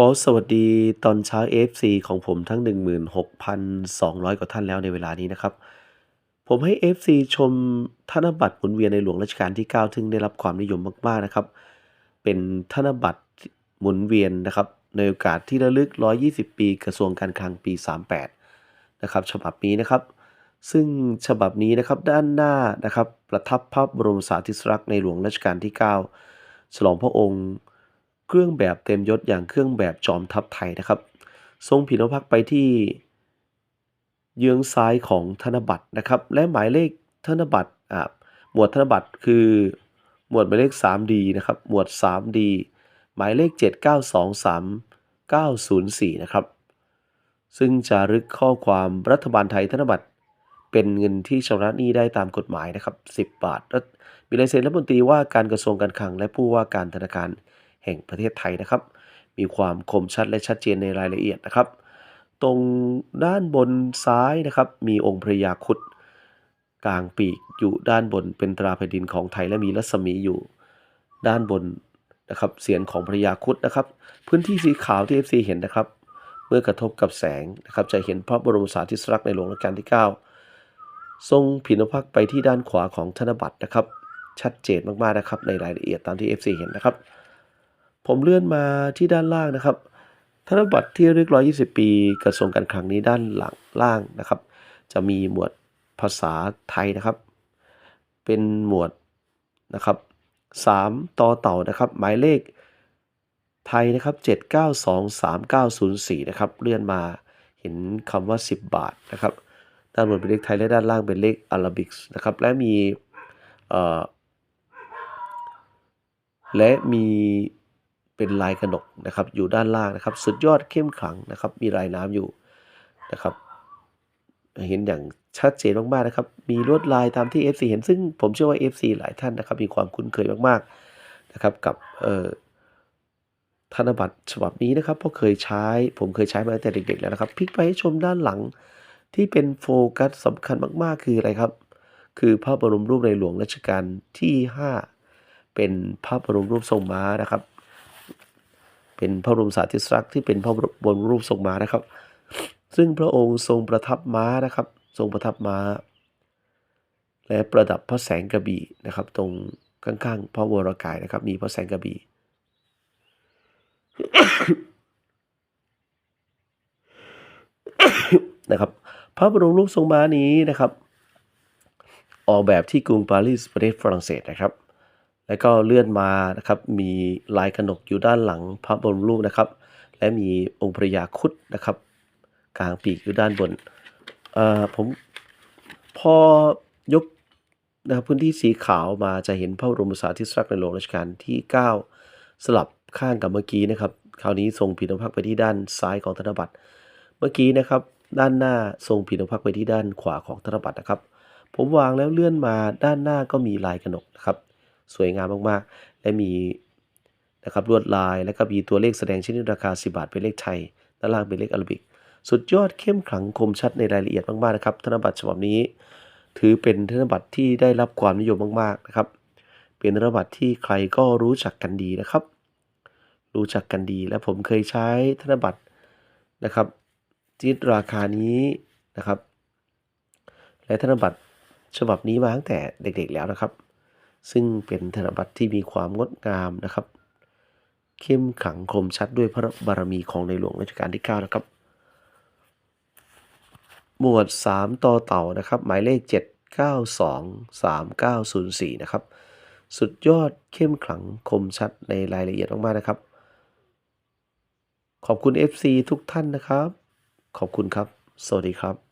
ขอสวัสดีตอนเช้า FC ของผมทั้ง 16,200 กว่าท่านแล้วในเวลานี้นะครับ ผมให้ FC ชมธนบัตรหมุนเวียนในหลวงรัชกาลที่9ซึ่งได้รับความนิยมมากๆนะครับ เป็นธนบัตรหมุนเวียนนะครับ ในโอกาสที่ระลึก 120 ปีกระทรวงการคลังปี 38 นะครับ ฉบับนี้นะครับ ซึ่งฉบับนี้นะครับด้านหน้านะครับ ประทับพระบรมสารีริลักษณ์ในหลวงรัชกาลที่ 9 ฉลองพระองค์ เครื่องแบบเต็มยศอย่างเครื่องแบบจอมทัพไทยนะครับ ทรงผินพักไปที่เยื้องซ้ายของธนบัตรนะครับ และหมายเลขธนบัตรอ่าหมวดธนบัตรคือหมวดหมายเลข 3D นะครับ หมวด 3D หมายเลข 7923904 นะครับ ซึ่งจารึกข้อความรัฐบาลไทยธนบัตรเป็นเงินที่ชำระหนี้ได้ตามกฎหมายนะครับ 10 บาทและมีลายเซ็นรัฐมนตรีว่าการกระทรวงการคลังและผู้ว่าการธนาคาร ห่งประเทศไทยนะครับ มีความคมชัดและชัดเจนในรายละเอียดนะครับ ตรงด้านบนซ้ายนะครับ มีองค์พระยาครุฑกลางปีกอยู่ด้านบนเป็นตราแผ่นดินของไทยและมีรัศมีอยู่ด้านบนนะครับเสียงของพระยาครุฑนะครับ พื้นที่สีขาวที่ FC เห็นนะครับ เมื่อกระทบกับแสงนะครับ จะเห็นพระบรมสารีริลักษณ์ในหลวงรัชกาลที่ 9 ทรงผินอพักไปที่ด้านขวาของธนบัตรนะครับ ชัดเจนมากๆนะครับในรายละเอียดตามที่ FC เห็นนะครับ ผมเลื่อนมาที่ด้านล่างนะครับ ธนบัตรที่ระลึก120 ปีกระทรวงการคลังนี้ด้านหลังล่างนะครับ จะมีหมวดภาษาไทยนะครับ เป็นหมวดนะครับ3ต่อเต่านะครับ หมายเลขไทยนะครับ 7923904 นะครับ เลื่อนมาเห็นคำว่า 10 บาทนะครับ ด้านบนเป็นเลขไทยและด้านล่างเป็นเลขอาราบิกนะครับ และมีและมี เป็นลายกระหนกนะครับ อยู่ด้านล่างนะครับ สุดยอดเข้มขลังนะครับ มีลายน้ำอยู่นะครับ เห็นอย่างชัดเจนมากๆนะครับ มีลวดลายตามที่ FC เห็นซึ่งผมเชื่อว่า FC หลายท่านนะครับ มีความคุ้นเคยมากๆนะครับ กับธนบัตรฉบับนี้นะครับเพราะเคยใช้ ผมเคยใช้มาตั้งแต่เด็กๆแล้วนะครับพลิกไปให้ชมด้านหลังที่เป็นโฟกัสสำคัญมากๆ คืออะไรครับ คือพระบรมรูปในหลวงรัชกาลที่ 5 เป็นพระบรมรูปทรงม้านะครับ เป็นพระบรมสารีริลักษณ์ที่เป็นพระบรมรูปทรงม้านะครับ ซึ่งพระองค์ทรงประทับม้านะครับ ทรงประทับม้า และประดับพระแสงกระบี่นะครับ ตรงข้างๆพระวรกายนะครับ มีพระแสงกระบี่นะครับ พระบรมรูปทรงม้านี้นะครับ ออกแบบที่กรุงปารีสประเทศฝรั่งเศสนะครับ แล้วก็เลื่อนมานะครับมีลายกระหนกอยู่ด้านหลังพระบรมรูปนะครับ และมีองค์พระยาครุฑนะครับ กลางปีกอยู่ด้านบนเอ่อผมพอยกนะครับพื้นที่สีขาวมาจะเห็นพระบรมสารีริลักษณ์ในหลวงรัชกาลที่ 9 สลับข้างกับเมื่อกี้นะครับ คราวนี้ทรงผินพักไปที่ด้านซ้ายของธนบัตร เมื่อกี้นะครับ ด้านหน้าทรงผินพักไปที่ด้านขวาของธนบัตรนะครับ ผมวางแล้วเลื่อนมาด้านหน้าก็มีลายกระหนกนะครับ สวยงามมากๆ และมีนะครับลวดลายและก็มีตัวเลขแสดงชนิดราคา 10 บาทเป็นเลขไทยด้านล่างเป็นเลขอาราบิก สุดยอดเข้มขลังคมชัดในรายละเอียดมากๆนะครับธนบัตรฉบับนี้ ถือเป็นธนบัตรที่ได้รับความนิยมมากๆนะครับ เป็นธนบัตรที่ใครก็รู้จักกันดีนะครับ รู้จักกันดีและผมเคยใช้ธนบัตรนะครับที่ราคานี้นะครับ และธนบัตรฉบับนี้มาตั้งแต่เด็กๆแล้วนะครับ ซึ่งเป็นธนบัตรที่มีความงดงามนะครับ เข้มขลังคมชัดด้วยพระบารมีของในหลวงรัชกาลที่ 9 นะครับ หมวด 3ต่อเต่านะครับ หมายเลข 7923904 นะครับ สุดยอดเข้มขลังคมชัดในรายละเอียดมากๆนะครับ ขอบคุณ FC ทุกท่านนะครับ ขอบคุณครับ สวัสดีครับ